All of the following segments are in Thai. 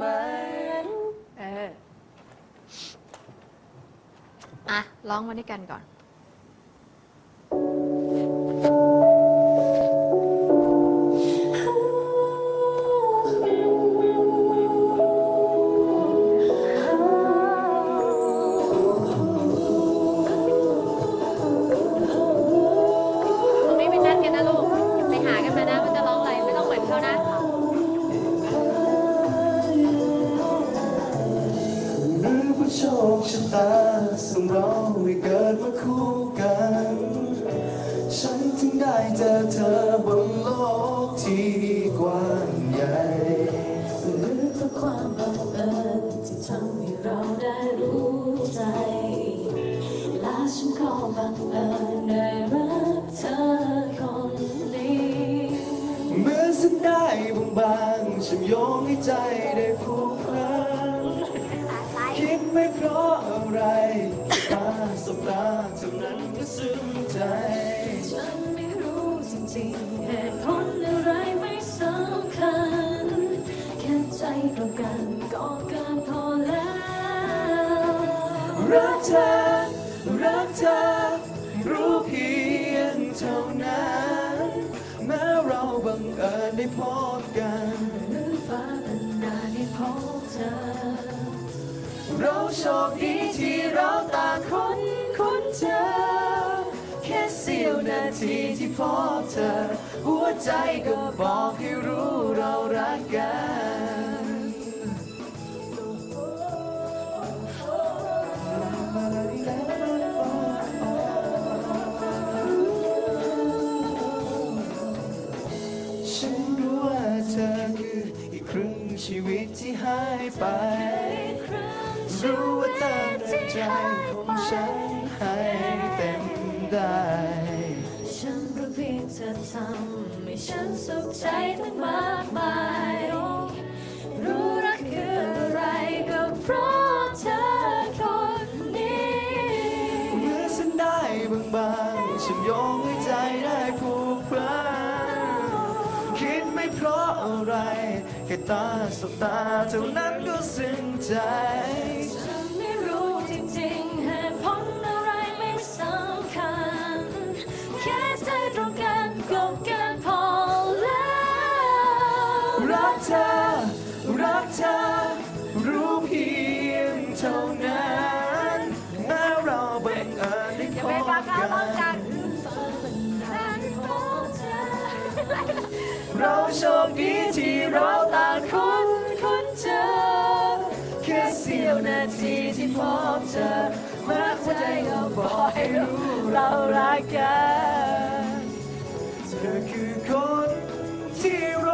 ไหมเอออะร้องมาด้วยกันก่อน ไม่เพราะอะไรตาสบตาเท่านั้นก็ซึ้งใจ ฉันไม่รู้จริงๆเหตุผลอะไรไม่สำคัญ แค่ใจตรงกันก็เกินพอแล้ว รักเธอ รักเธอ รู้เพียงเท่านั้น แม้เราบังเอิญได้พบกันหรือฟ้าบันดาลให้พบเธอ เราโชคดีที่เราต่างคนคุ้นเจอ แค่เสี้ยวนาทีที่พบเธอ หัวใจก็บอกให้รู้เรารักกันฉันรู้ว่าเธอคืออีกครึ่งชีวิตที่หายไป รู้ว่าเธอในใจของฉันให้เต็มได้ ฉันรู้เพียงเธอทำให้ฉันสุขใจตั้งมากมาย รู้รักคืออะไรก็เพราะเธอคนนี้เมื่อฉันได้บางๆฉันยงให้ใจได้ผูกพันคิดไม่เพราะอะไรแค่ตาสบตาเท่านั้นก็ซึ้งใจ เราโชคดีที่เราต่างคนคนเจอแค่เสี้ยวนาทีที่พบเจอม้หัวใจก็บอกให้รู้เรารักกัน เธอคือคนที่ร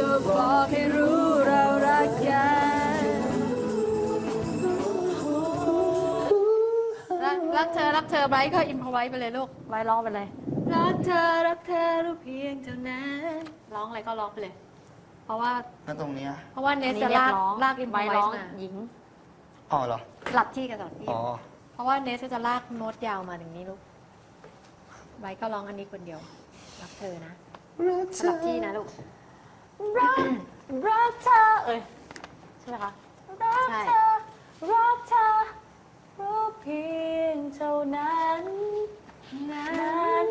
ก็บอกให้รู้เรารักกันรักรักเธอรักเธอไบร์ทก็อินพอไว้ไปเลยลูกไบร์ทร้องไปเลย รักเธอรักเธอรู้เพียงเท่านั้นร้องอะไรก็ร้องไปเลย เพราะว่าแล้วตรงเนี้ยเพราะว่าเนสจะลากลากอินพอไว้ไว้ร้องมาหญิงอ๋อเหรอ สลับที่กันสลับที่ อ๋อ เพราะว่าเนสจะลากโน้ตยาวมาถึงนี้ลูกไบร์ทก็ร้องอันนี้คนเดียว รักเธอนะรักสเธลัอบที่นะลูก รักรักเธอเอ้ยใช่ไหมคะรักใช่เธอรักเธอรู้เพียงเท่านั้นนั้น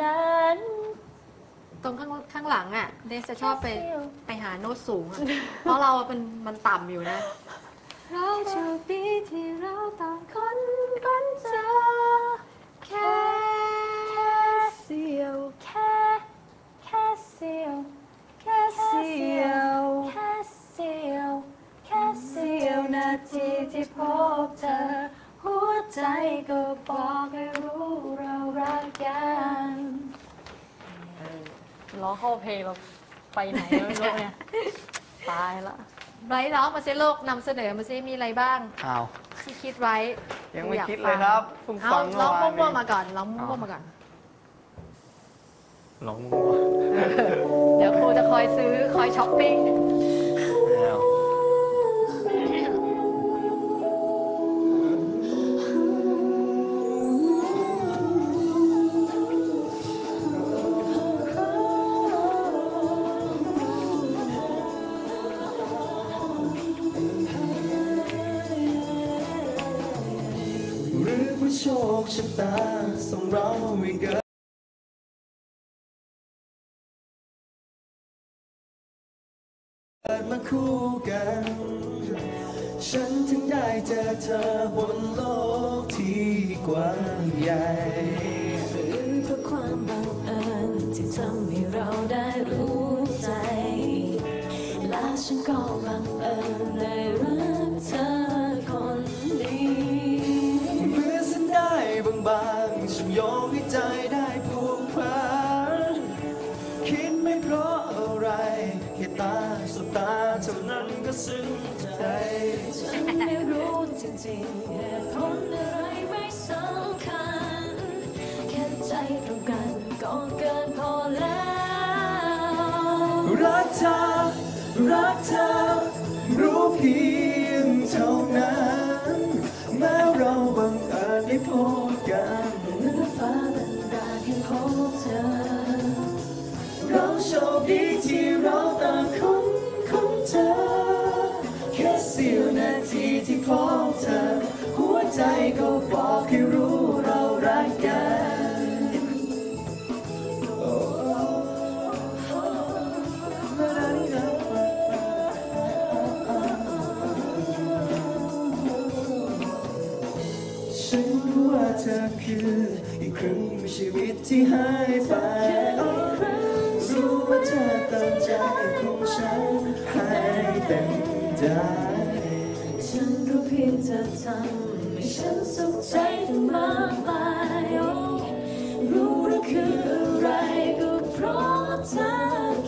นั้นตรงข้างข้างหลังอะเนสจะชอบไปไปหาโน้ตสูงอะเพราะเราอะเป็นมันต่ำอยู่นะ เราโชคดีที่เราต่างคนคนเจอ ใจก็บอกให้รู้เรารักกันร้องเข้าเพลงเราไปไหนไม่รู้เนี่ยตายละไบรท์ร้องมาซิโลกนำเสนอมาซิมีอะไรบ้างอ้าวที่คิดไว้ยังไม่อากคิดเลยครับเพิ่งเอาฟังร้องเมื่อวานมั่วๆนี้มาก่อนร้องมั่วๆมาก่อนหลงมัวเดี๋ยวครูจะคอยซื้อคอยช้อปปิ้ง โชคชะตาส่งเราให้เกิดเกิดมาคู่กัน ฉันถึงได้เจอเธอบนโลกที่กว้างใหญ่หรือเพราะความบังเอิญที่ทำให้เราได้รู้ใจ และฉันก็บังเอิญได้ ซึ้งใจฉันไม่รู้จริงๆเหตุผลอะไรไม่สำคัญแค่ใจตรงกันก็เกินพอแล้ว รักเธอรักเธอรู้เพียงเท่านั้น แม้เราบังเอิญได้พบกันเมื่อฟ้าบันดาลให้พบเธอ เราโชคดีที่เรา ก็บอกให้รู้เรารักกันโอ้ฉันรู้ว่าเธอคืออีกครึ่งของชีวิตที่หายไปรู้ว่าเธอตั้งใจของฉันให้เต็มใจฉันรู้เพียงเธอทำให้ ฉันสุขใจถึงมากมายรู้หรือคืออะไรก็เพราะเธอ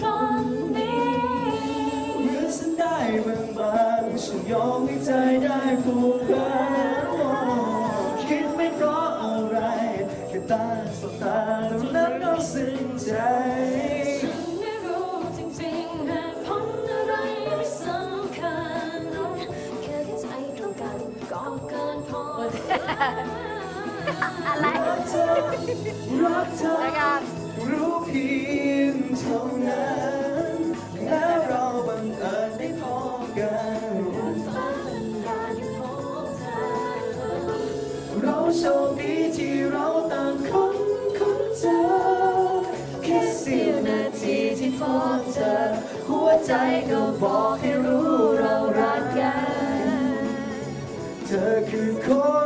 คนนี้เมื่อฉันได้บางบางฉันยอมให้ใจได้ผูกพันคิดไม่เพราะอะไรแค่ตาสบตาเท่านั้นก็ซึ้งใจ อะไรรักเธอรักเธอรายการรู้เพียงเท่านั้นแม้เราบังเอิญได้พบกันฟ้าบันดาลให้พบเธอเราโชคดีที่เราต่างคนคุ้นเจอแค่เสี้ยวนาทีที่พบเธอ หัวใจก็บอกให้รู้เรารักกัน เธอคือคน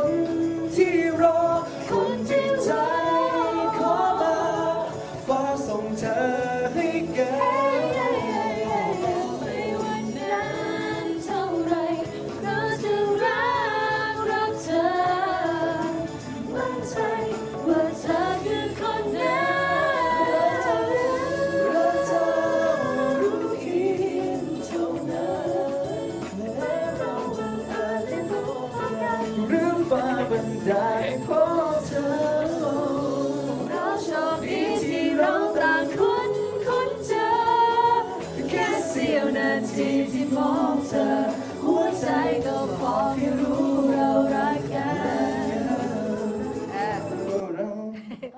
บันดาลให้พบเธอเราโชคดีที่เราต่างคุ้นคุ้นเจอแค่เสี้ยวนาทีที่พบเธอ หัวใจก็บอกให้รู้เรารักกัน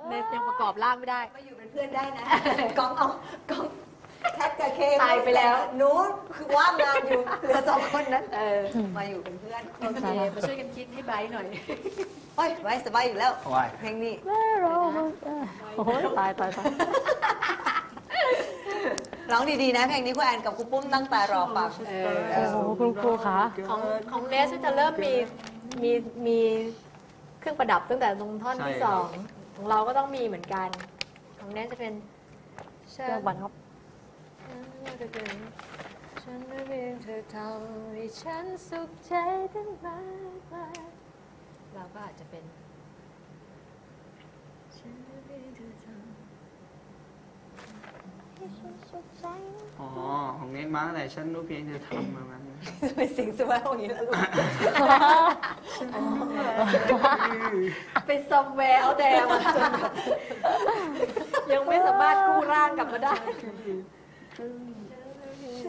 เนสยังประกอบร่างไม่ได้ มาอยู่เป็นเพื่อนได้นะกองเอากอง แคทกับเคตายไปแล้ว หนูคือว่างงานอยู่เหลือสองคนนั้นเออมาอยู่เป็นเพื่อนโอเคมาช่วยกันคิดให้ไบรท์หน่อยโอ้ยไว้สบายอยู่แล้วว้ายเพลงนี้แม่เราบังเอิญโอ้โหตายตายตายร้องดีๆนะเพลงนี้คุณแอนกับคุณปุ้มตั้งตารอฟังเออโอ้โหคุณครูคะของของเนสจะเริ่มมีมีมีเครื่องประดับตั้งแต่ตรงท่อนที่สองของเราก็ต้องมีเหมือนกัน ของเนสจะเป็นฉัเลือกบัตรครับ ฉันจะเป็นฉันไม่เพียงเธอทำให้ฉันสุขใจตั้งมากมายเราก็อาจจะเป็นอ๋อ ของเน็กมาแต่ฉันรู้เพียงเธอทำมามันไปสิงสมาอย่างนี้แล้วลูกไปซัมแวร์เอาแต่มาจนแบบยังไม่สามารถกู้ร่างกลับมาได้ ฉั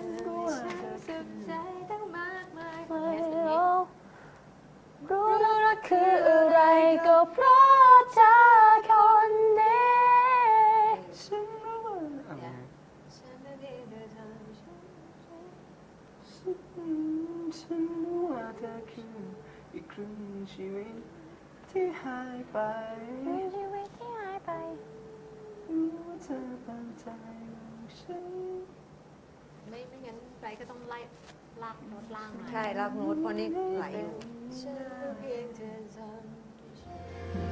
นรู้ว่าฉันสุขใจตั้งมากมายไม่รู้รู้ว่าคืออะไรก็เพราะเธอคนนี้ฉันรู้ว่าฉันไม่ได้เธอทำฉันฉันรู้ว่าเธอคืออีกครึ่งชีวิตที่หายไปมีชีวิตที่หายไปรู้ว่าเธอตั้งใจ ฉัน ไม่ไม่งั้นไรก็ต้องไล่ลากโน้ตล่างหน่อยใช่รักนูดเพราะนี่ไหลอยู่ ฉันเพียงเธอทำ